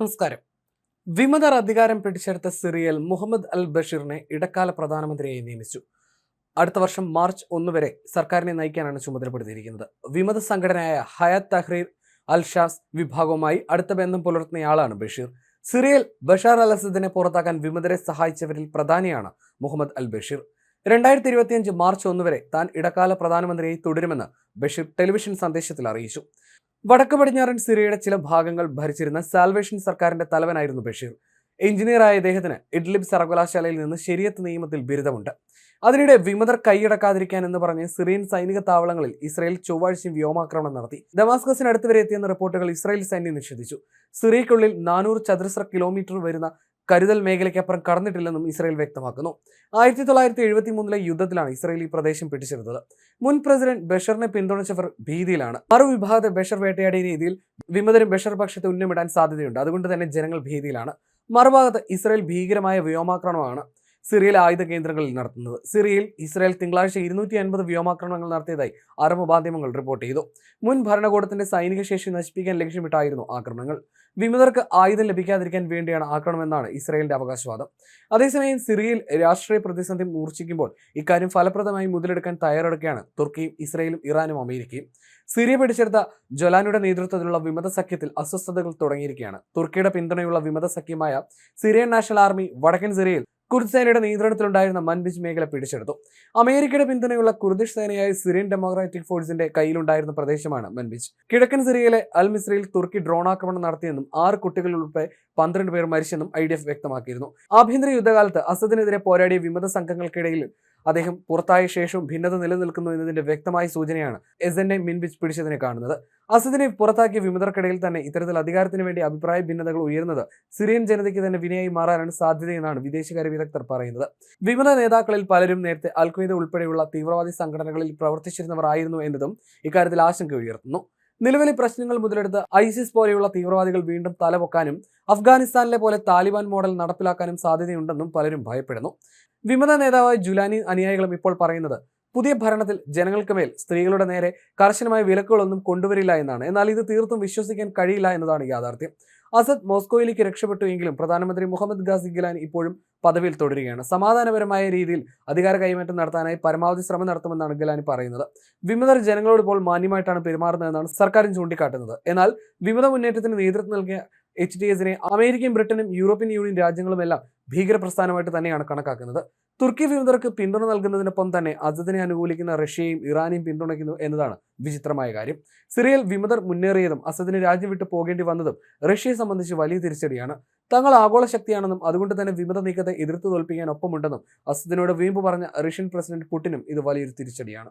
നമസ്കാരം. വിമതർ അധികാരം പിടിച്ചെടുത്ത സിറിയൽ മുഹമ്മദ് അൽ ബഷീറിനെ ഇടക്കാല പ്രധാനമന്ത്രിയായി നിയമിച്ചു. അടുത്ത വർഷം മാർച്ച് ഒന്ന് വരെ സർക്കാരിനെ നയിക്കാനാണ് ചുമതലപ്പെടുത്തിയിരിക്കുന്നത്. വിമത സംഘടനയായ ഹയാത്ത് തഹ്രീർ അൽ ഷാസ് വിഭാഗവുമായി അടുത്ത ബന്ധം പുലർത്തുന്നയാളാണ് ബഷീർ. സിറിയൽ ബഷാർ അൽ അസദിനെ പുറത്താക്കാൻ വിമതരെ സഹായിച്ചവരിൽ പ്രധാനിയാണ് മുഹമ്മദ് അൽ ബഷീർ. രണ്ടായിരത്തി ഇരുപത്തിയഞ്ച് മാർച്ച് ഒന്ന് വരെ താൻ ഇടക്കാല പ്രധാനമന്ത്രിയായി തുടരുമെന്ന് ബഷീർ ടെലിവിഷൻ സന്ദേശത്തിൽ അറിയിച്ചു. വടക്ക് പടിഞ്ഞാറൻ സിറിയയുടെ ചില ഭാഗങ്ങൾ ഭരിച്ചിരുന്ന സാൽവേഷൻ സർക്കാരിന്റെ തലവനായിരുന്നു ബഷീർ. എഞ്ചിനീയറായ ഇദ്ദേഹത്തിന് ഇഡ്ലിബ് സർവകലാശാലയിൽ നിന്ന് ശരിയത്ത് നിയമത്തിൽ ബിരുദമുണ്ട്. അതിനിടെ വിമതർ കൈയടക്കാതിരിക്കാൻ എന്ന് പറഞ്ഞ് സിറിയൻ സൈനിക താവളങ്ങളിൽ ഇസ്രായേൽ ചൊവ്വാഴ്ചയും വ്യോമാക്രമണം നടത്തി. ഡമാസ്കസിനടുത്ത് വരെ എത്തിയെന്ന റിപ്പോർട്ടുകൾ ഇസ്രായേൽ സൈന്യം നിഷേധിച്ചു. സിറിയയ്ക്കുള്ളിൽ നാനൂറ് ചതുരശ്ര കിലോമീറ്റർ വരുന്ന കരുതൽ മേഖലയ്ക്കപ്പുറം കടന്നിട്ടില്ലെന്നും ഇസ്രായേൽ വ്യക്തമാക്കുന്നു. ആയിരത്തി തൊള്ളായിരത്തി എഴുപത്തി മൂന്നിലെ യുദ്ധത്തിലാണ് ഇസ്രായേൽ ഈ പ്രദേശം പിടിച്ചെടുത്തത്. മുൻ പ്രസിഡന്റ് ബഷറിനെ പിന്തുണച്ചവർ ഭീതിയിലാണ്. മറുവിഭാഗത്തെ ബഷർ വേട്ടയാടിയ രീതിയിൽ വിമതരും ബഷർ പക്ഷത്തെ ഉന്നമിടാൻ സാധ്യതയുണ്ട്. അതുകൊണ്ട് തന്നെ ജനങ്ങൾ ഭീതിയിലാണ്. മറുഭാഗത്ത് ഇസ്രായേൽ ഭീകരമായ വ്യോമാക്രമണമാണ് സിറിയയിലെ ആയുധ കേന്ദ്രങ്ങളിൽ നടത്തുന്നത്. സിറിയയിൽ ഇസ്രായേൽ തിങ്കളാഴ്ച ഇരുന്നൂറ്റി അൻപത് വ്യോമാക്രമണങ്ങൾ നടത്തിയതായി അറബ് മാധ്യമങ്ങൾ റിപ്പോർട്ട് ചെയ്തു. മുൻ ഭരണകൂടത്തിന്റെ സൈനിക ശേഷി നശിപ്പിക്കാൻ ലക്ഷ്യമിട്ടായിരുന്നു ആക്രമണങ്ങൾ. വിമതർക്ക് ആയുധം ലഭിക്കാതിരിക്കാൻ വേണ്ടിയാണ് ആക്രമണമെന്നാണ് ഇസ്രായേലിന്റെ അവകാശവാദം. അതേസമയം സിറിയയിൽ രാഷ്ട്രീയ പ്രതിസന്ധി മൂർച്ഛിക്കുമ്പോൾ ഇക്കാര്യം ഫലപ്രദമായി മുതലെടുക്കാൻ തയ്യാറെടുക്കുകയാണ് തുർക്കിയും ഇസ്രായേലും ഇറാനും അമേരിക്കയും. സിറിയ പിടിച്ചെടുത്ത ജൊലാനുടെ നേതൃത്വത്തിലുള്ള വിമത സഖ്യത്തിൽ അസ്വസ്ഥതകൾ തുടങ്ങിയിരിക്കുകയാണ്. തുർക്കിയുടെ പിന്തുണയുള്ള വിമത സഖ്യമായ സിറിയൻ നാഷണൽ ആർമി വടക്കൻ സിറിയയിൽ കുർദ് സേനയുടെ നിയന്ത്രണത്തിലുണ്ടായിരുന്ന മൻബിജ് മേഖല പിടിച്ചെടുത്തു. അമേരിക്കയുടെ പിന്തുണയുള്ള കുർദിഷ് സേനയായ സിറിയൻ ഡെമോക്രാറ്റിക് ഫോഴ്സിന്റെ കയ്യിലുണ്ടായിരുന്ന പ്രദേശമാണ് മൻബിജ് കിഴക്കൻ സിറിയയിലെ അൽ മിസ്രയിൽ തുർക്കി ഡ്രോൺ ആക്രമണം നടത്തിയെന്നും ആറ് കുട്ടികൾ ഉൾപ്പെടെ പന്ത്രണ്ട് പേർ മരിച്ചെന്നും ഐ ഡി എഫ് വ്യക്തമാക്കിയിരുന്നു. ആഭ്യന്തര യുദ്ധകാലത്ത് അസദിനെതിരെ പോരാടിയ വിമത സംഘങ്ങൾക്കിടയിൽ അദ്ദേഹം പുറത്തായ ശേഷവും ഭിന്നത നിലനിൽക്കുന്നു എന്നതിന്റെ വ്യക്തമായ സൂചനയാണ് എസ് എൻ എ മിൻബിച്ച് പിടിച്ചതിനെ കാണുന്നത്. അസദിനെ പുറത്താക്കിയ വിമതർക്കിടയിൽ തന്നെ ഇത്തരത്തിൽ അധികാരത്തിന് വേണ്ടി അഭിപ്രായ ഭിന്നതകൾ ഉയരുന്നത് സിറിയൻ ജനതയ്ക്ക് തന്നെ വിനയായി മാറാനാണ് സാധ്യതയെന്നാണ് വിദേശകാര്യ വിദഗ്ധർ പറയുന്നത്. വിമത നേതാക്കളിൽ പലരും നേരത്തെ അൽഖ്വയ്ദ ഉൾപ്പെടെയുള്ള തീവ്രവാദി സംഘടനകളിൽ പ്രവർത്തിച്ചിരുന്നവർ ആയിരുന്നു എന്നതും ഇക്കാര്യത്തിൽ ആശങ്ക ഉയർത്തുന്നു. നിലവിലെ പ്രശ്നങ്ങൾ മുതലെടുത്ത് ഐസിസ് പോലെയുള്ള തീവ്രവാദികൾ വീണ്ടും തലപൊക്കാനും അഫ്ഗാനിസ്ഥാനിലെ പോലെ താലിബാൻ മോഡൽ നടപ്പിലാക്കാനും സാധ്യതയുണ്ടെന്നും പലരും ഭയപ്പെടുന്നു. വിമത നേതാവായ ജുലാനി അനുയായികളും ഇപ്പോൾ പറയുന്നത് പുതിയ ഭരണത്തിൽ ജനങ്ങൾക്ക് മേൽ സ്ത്രീകളുടെ നേരെ കർശനമായ വിലക്കുകളൊന്നും കൊണ്ടുവരില്ല എന്നാണ്. എന്നാൽ ഇത് തീർത്തും വിശ്വസിക്കാൻ കഴിയില്ല എന്നതാണ് യാഥാർത്ഥ്യം. അസദ് മോസ്കോയിലേക്ക് രക്ഷപ്പെട്ടു എങ്കിലും പ്രധാനമന്ത്രി മുഹമ്മദ് ഗാസി ഗിലാൻ ഇപ്പോഴും പദവിയിൽ തുടരുകയാണ്. സമാധാനപരമായ രീതിയിൽ അധികാര കൈമാറ്റം നടത്താനായി പരമാവധി ശ്രമം നടത്തുമെന്നാണ് ഗിലാനി പറയുന്നത്. വിമതർ ജനങ്ങളോട് ഇപ്പോൾ മാന്യമായിട്ടാണ് പെരുമാറുന്നതെന്നാണ് സർക്കാരും ചൂണ്ടിക്കാട്ടുന്നത്. എന്നാൽ വിമത മുന്നേറ്റത്തിന് നേതൃത്വം നൽകിയ എച്ച് ഡി എസിനെ അമേരിക്കയും ബ്രിട്ടനും യൂറോപ്യൻ യൂണിയൻ രാജ്യങ്ങളുമെല്ലാം ഭീകര പ്രസ്ഥാനമായിട്ട് തന്നെയാണ് കണക്കാക്കുന്നത്. തുർക്കി വിമതർക്ക് പിന്തുണ നൽകുന്നതിനൊപ്പം തന്നെ അസദിനെ അനുകൂലിക്കുന്ന റഷ്യയും ഇറാനെയും പിന്തുണയ്ക്കുന്നു എന്നതാണ് വിചിത്രമായ കാര്യം. സിറിയയിൽ വിമതർ മുന്നേറിയതും അസദിന് രാജ്യം വിട്ടു പോകേണ്ടി വന്നതും റഷ്യയെ സംബന്ധിച്ച് വലിയ തിരിച്ചടിയാണ്. തങ്ങൾ ആഗോള ശക്തിയാണെന്നും അതുകൊണ്ട് തന്നെ വിമത നീക്കത്തെ എതിർത്ത് തോൽപ്പിക്കാൻ ഒപ്പമുണ്ടെന്നും അസദിനോട് വീമ്പ് പറഞ്ഞ റഷ്യൻ പ്രസിഡന്റ് പുടിനും ഇത് വലിയൊരു തിരിച്ചടിയാണ്.